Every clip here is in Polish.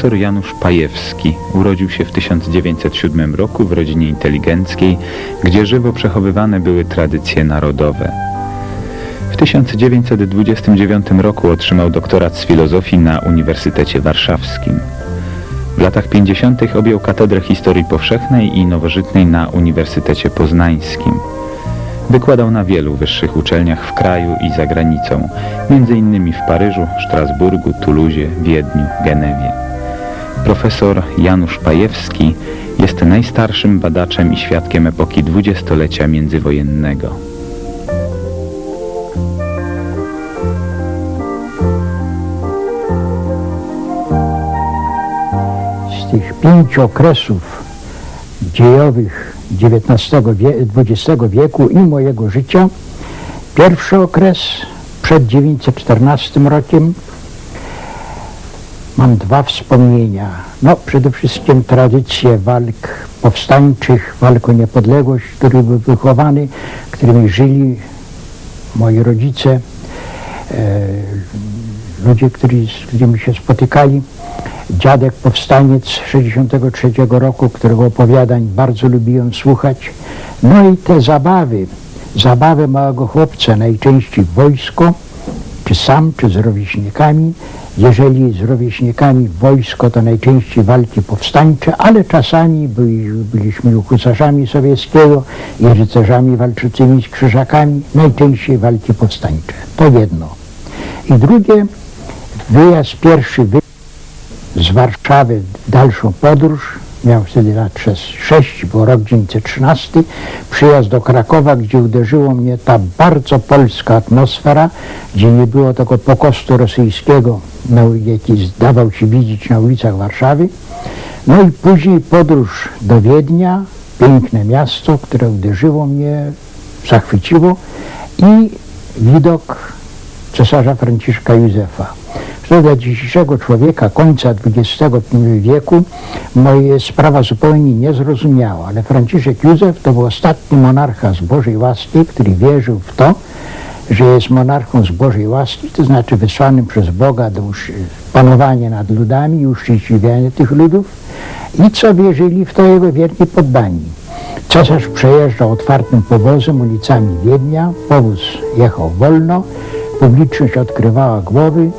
Profesor Janusz Pajewski urodził się w 1907 roku w rodzinie inteligenckiej, gdzie żywo przechowywane były tradycje narodowe. W 1929 roku otrzymał doktorat z filozofii na Uniwersytecie Warszawskim. W latach 50. objął katedrę historii powszechnej i nowożytnej na Uniwersytecie Poznańskim. Wykładał na wielu wyższych uczelniach w kraju i za granicą, m.in. w Paryżu, Strasburgu, Tuluzie, Wiedniu, Genewie. Profesor Janusz Pajewski jest najstarszym badaczem i świadkiem epoki dwudziestolecia międzywojennego. z tych pięciu okresów dziejowych XIX XX wieku i mojego życia, pierwszy okres przed 914 rokiem, mam dwa wspomnienia. No, przede wszystkim tradycje walk powstańczych, walk o niepodległość, w których był wychowany, którymi żyli moi rodzice, e, ludzie, którzy, z którymi się spotykali. Dziadek powstaniec 63 roku, którego opowiadań bardzo lubiłem słuchać. No i te zabawy, zabawy małego chłopca, najczęściej wojsko, czy sam, czy z rówieśnikami. Jeżeli z rówieśnikami wojsko, to najczęściej walki powstańcze, ale czasami byli, byliśmy husarzami sowieckiego i rycerzami walczącymi z krzyżakami, najczęściej walki powstańcze. To jedno. I drugie, wyjazd pierwszy wy z Warszawy w dalszą podróż. Miał wtedy lat 6, bo rok 1913. Przyjazd do Krakowa, gdzie uderzyło mnie ta bardzo polska atmosfera, gdzie nie było tego pokostu rosyjskiego, jaki zdawał się widzieć na ulicach Warszawy. No i później podróż do Wiednia, piękne miasto, które uderzyło mnie, zachwyciło i widok cesarza Franciszka Józefa. Dla dzisiejszego człowieka końca XX wieku moje sprawa zupełnie niezrozumiała, ale Franciszek Józef to był ostatni monarcha z Bożej łaski, który wierzył w to, że jest monarchą z Bożej łaski, to znaczy wysłanym przez Boga do panowania nad ludami i uszczęśliwiania tych ludów i co wierzyli w to jego wierni poddani. Cesarz przejeżdżał otwartym powozem ulicami Wiednia, powóz jechał wolno, publiczność odkrywała głowy,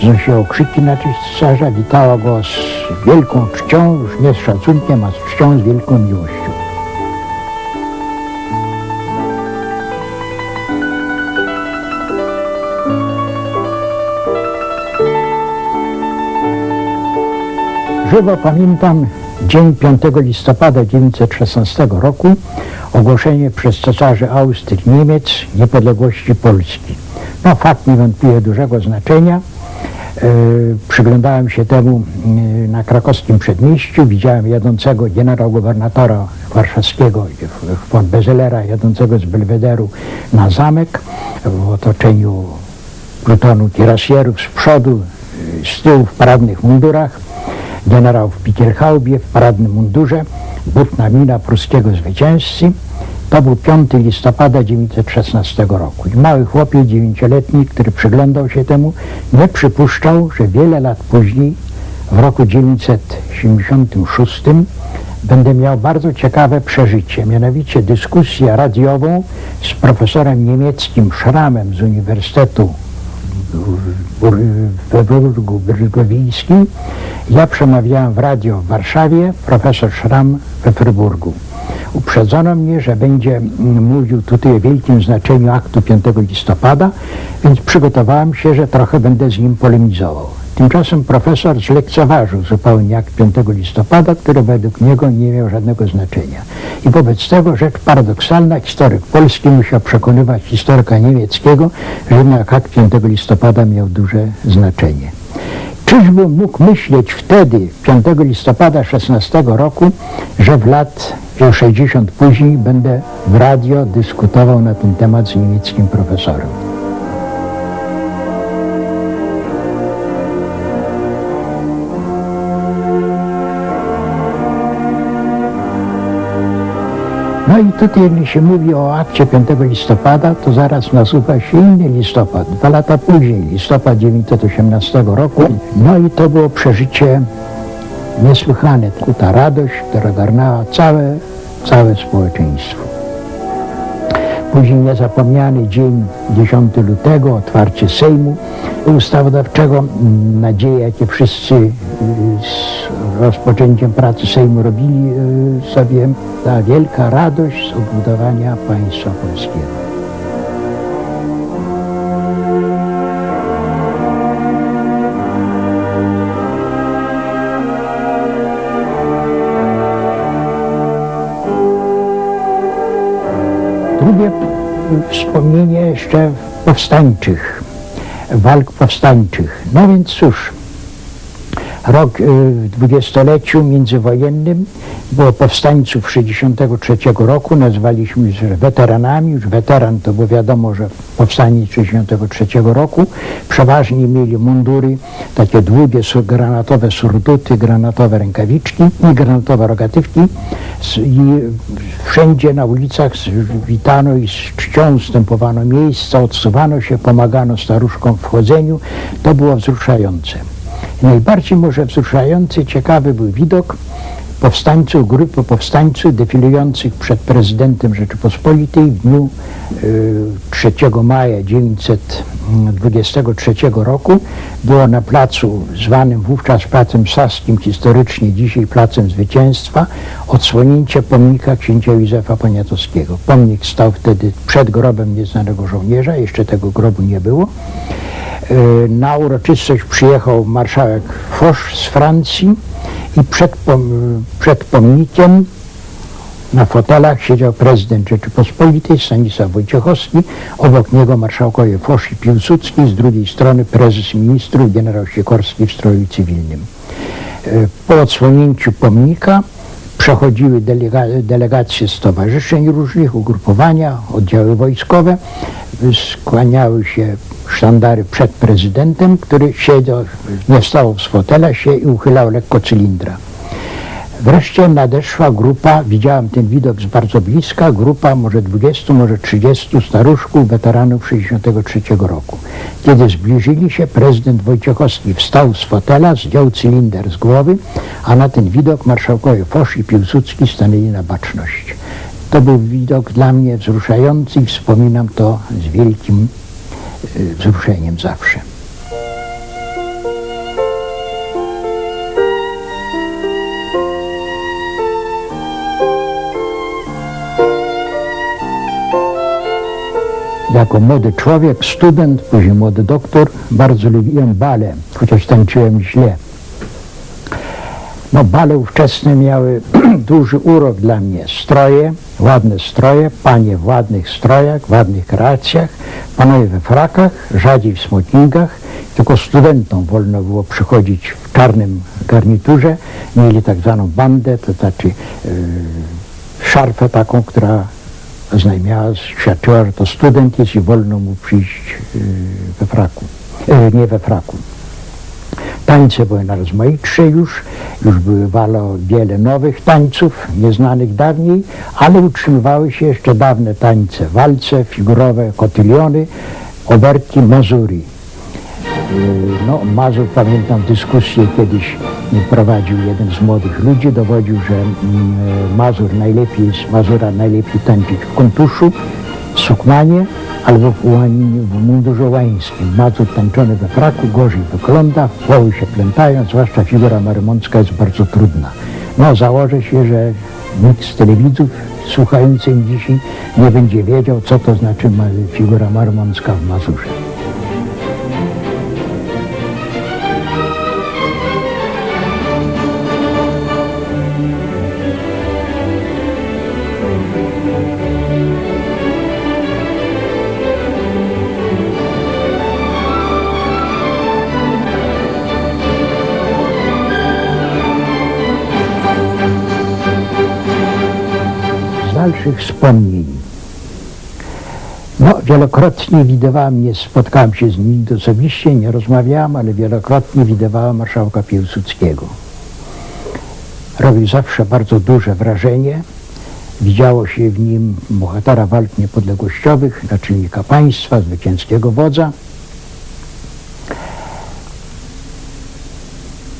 znosiła okrzyki na cesarza, witała go z wielką czcią, już nie z szacunkiem, a z czcią, z wielką miłością. Żywo pamiętam dzień 5 listopada 1916 roku ogłoszenie przez cesarzy Austrii Niemiec niepodległości Polski. No fakt niewątpliwie dużego znaczenia. E, przyglądałem się temu e, na krakowskim przedmieściu, widziałem jadącego generał-gubernatora warszawskiego von Bezelera, jadącego z Belwederu na zamek w otoczeniu plutonu tirasierów z przodu, e, z tyłu w paradnych mundurach, generał w Pickelhaubie w paradnym mundurze, butna mina pruskiego zwycięzcy. To był 5 listopada 1916 roku. I mały chłopiec dziewięcioletni, który przyglądał się temu, nie przypuszczał, że wiele lat później, w roku 1976, będę miał bardzo ciekawe przeżycie, mianowicie dyskusję radiową z profesorem niemieckim Schramem z Uniwersytetu we Wrurgu Brygowickim. Ja przemawiałem w radio w Warszawie, profesor Schram we Fryburgu. Uprzedzono mnie, że będzie mówił tutaj o wielkim znaczeniu aktu 5 listopada, więc przygotowałem się, że trochę będę z nim polemizował. Tymczasem profesor zlekceważył zupełnie akt 5 listopada, który według niego nie miał żadnego znaczenia. I wobec tego rzecz paradoksalna, historyk polski musiał przekonywać historyka niemieckiego, że jednak akt 5 listopada miał duże znaczenie. Czyżbym mógł myśleć wtedy, 5 listopada 16 roku, że w lat 60 później będę w radio dyskutował na ten temat z niemieckim profesorem. No i tutaj, jeśli się mówi o akcie 5 listopada, to zaraz nasuwa się inny listopad, dwa lata później, listopad 1918 roku. No i to było przeżycie niesłychane ta radość, która garnęła całe, całe społeczeństwo. Później niezapomniany dzień 10 lutego, otwarcie Sejmu Ustawodawczego. Nadzieje, jakie wszyscy y, rozpoczęciem pracy Sejmu robili y, sobie, ta wielka radość z odbudowania państwa polskiego. Drugie y, wspomnienie jeszcze powstańczych, walk powstańczych. No więc cóż, rok y, w dwudziestoleciu międzywojennym było powstańców 63 roku, nazwaliśmy się weteranami, już weteran to było wiadomo, że powstanie 63 roku, przeważnie mieli mundury, takie długie granatowe surduty, granatowe rękawiczki i granatowe rogatywki. I wszędzie na ulicach witano i z czcią ustępowano miejsca, odsuwano się, pomagano staruszkom w chodzeniu, to było wzruszające. Najbardziej może wzruszający, ciekawy był widok powstańców, grupy powstańców defilujących przed prezydentem Rzeczypospolitej w dniu y, 3 maja 1923 roku. Było na placu zwanym wówczas Placem Saskim, historycznie dzisiaj Placem Zwycięstwa, odsłonięcie pomnika księcia Józefa Poniatowskiego. Pomnik stał wtedy przed grobem nieznanego żołnierza, jeszcze tego grobu nie było. Y, Na uroczystość przyjechał marszałek Foch z Francji i przed, przed pomnikiem na fotelach siedział prezydent Rzeczypospolitej Stanisław Wojciechowski, obok niego marszałkowie Foch i Piłsudski, z drugiej strony prezes ministrów generał Sikorski w stroju cywilnym. Y, Po odsłonięciu pomnika przechodziły delega- delegacje stowarzyszeń różnych, ugrupowania, oddziały wojskowe, skłaniały się sztandary przed prezydentem, który siedział, nie wstał z fotela się i uchylał lekko cylindra. Wreszcie nadeszła grupa, widziałem ten widok z bardzo bliska, grupa może 20, może 30 staruszków, weteranów 63 roku. Kiedy zbliżyli się, prezydent Wojciechowski wstał z fotela, zdjął cylinder z głowy, a na ten widok marszałkowie Fosz i Piłsudski stanęli na baczność. To był widok dla mnie wzruszający i wspominam to z wielkim y, wzruszeniem zawsze. Jako młody człowiek, student, później młody doktor, bardzo lubiłem bale, chociaż tańczyłem źle. No bale ówczesne miały duży urok dla mnie. Stroje, ładne stroje, panie w ładnych strojach, w ładnych kreacjach, panowie we frakach, rzadziej w smokingach. Tylko studentom wolno było przychodzić w czarnym garniturze. Mieli tak zwaną bandę, to znaczy yy, szarfę taką, która oznajmiała, świadczyła, że to student jest i wolno mu przyjść yy, we fraku. Yy, nie we fraku. Tańce były najrozmaitsze już, już były walo wiele nowych tańców, nieznanych dawniej, ale utrzymywały się jeszcze dawne tańce, walce, figurowe, kotyliony, oberki, mazury. No, Mazur, pamiętam dyskusję kiedyś prowadził jeden z młodych ludzi, dowodził, że mm, Mazur najlepiej, Mazura najlepiej tańczyć w kontuszu, sukmanie albo w, łani- w mundurze łańskim. Mazur tańczony we fraku gorzej wygląda, poły się plętają, zwłaszcza figura marymącka jest bardzo trudna. No, założę się, że nikt z telewidzów słuchających dzisiaj nie będzie wiedział, co to znaczy ma- figura marymącka w Mazurze. Z dalszych wspomnień. No, wielokrotnie widywałem, nie spotkałem się z nim osobiście, nie rozmawiałem, ale wielokrotnie widywałem marszałka Piłsudskiego. Robił zawsze bardzo duże wrażenie. Widziało się w nim bohatera walk niepodległościowych, naczelnika państwa, zwycięskiego wodza.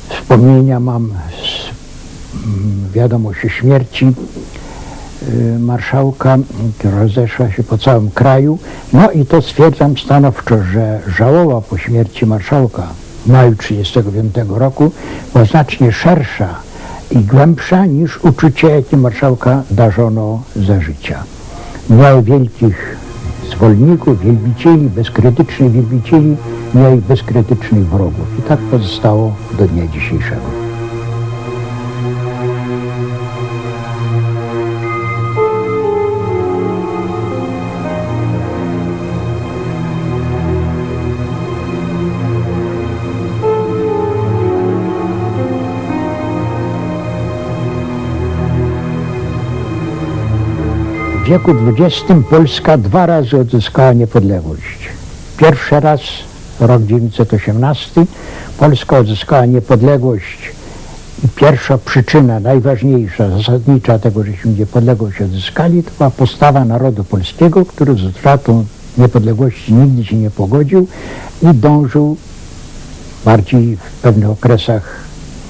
Wspomnienia mam z wiadomość o śmierci marszałka, która rozeszła się po całym kraju. No i to stwierdzam stanowczo, że żałoba po śmierci marszałka w maju 1935 roku była znacznie szersza i głębsza niż uczucie, jakie marszałka darzono za życia. Miał wielkich zwolenników, wielbicieli, bezkrytycznych wielbicieli, miał i bezkrytycznych wrogów. I tak pozostało do dnia dzisiejszego. Wieku XX Polska dwa razy odzyskała niepodległość. Pierwszy raz rok 1918 Polska odzyskała niepodległość i pierwsza przyczyna, najważniejsza, zasadnicza tego, żeśmy niepodległość odzyskali, to była postawa narodu polskiego, który z utratą niepodległości nigdy się nie pogodził i dążył bardziej w pewnych okresach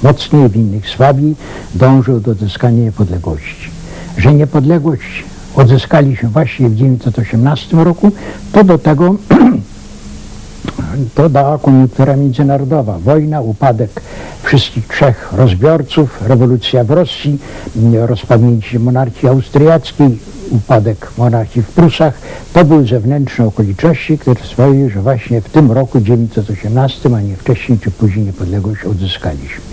mocniej, w innych słabiej, dążył do odzyskania niepodległości. Że niepodległość odzyskaliśmy właśnie w 1918 roku, to do tego to dała koniunktura międzynarodowa. Wojna, upadek wszystkich trzech rozbiorców, rewolucja w Rosji, rozpadnięcie monarchii austriackiej, upadek monarchii w Prusach. To były zewnętrzne okoliczności, które sprawiły, że właśnie w tym roku 1918, a nie wcześniej czy później niepodległość odzyskaliśmy.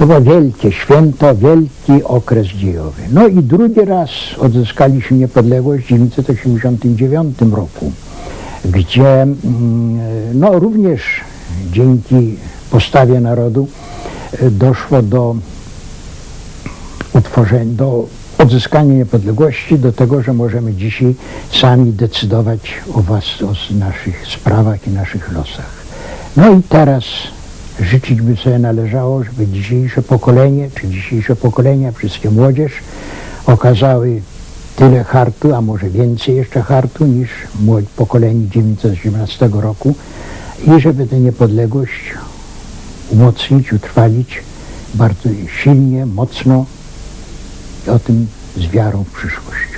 To było wielkie święto, wielki okres dziejowy. No i drugi raz odzyskaliśmy niepodległość w 1989 roku, gdzie mm, no, również dzięki postawie narodu e, doszło do utworzenia, do odzyskania niepodległości, do tego, że możemy dzisiaj sami decydować o, was, o naszych sprawach i naszych losach. No i teraz życzyć by sobie należało, żeby dzisiejsze pokolenie, czy dzisiejsze pokolenia, wszystkie młodzież okazały tyle hartu, a może więcej jeszcze hartu niż pokolenie 1918 roku i żeby tę niepodległość umocnić, utrwalić bardzo silnie, mocno i o tym z wiarą w przyszłość.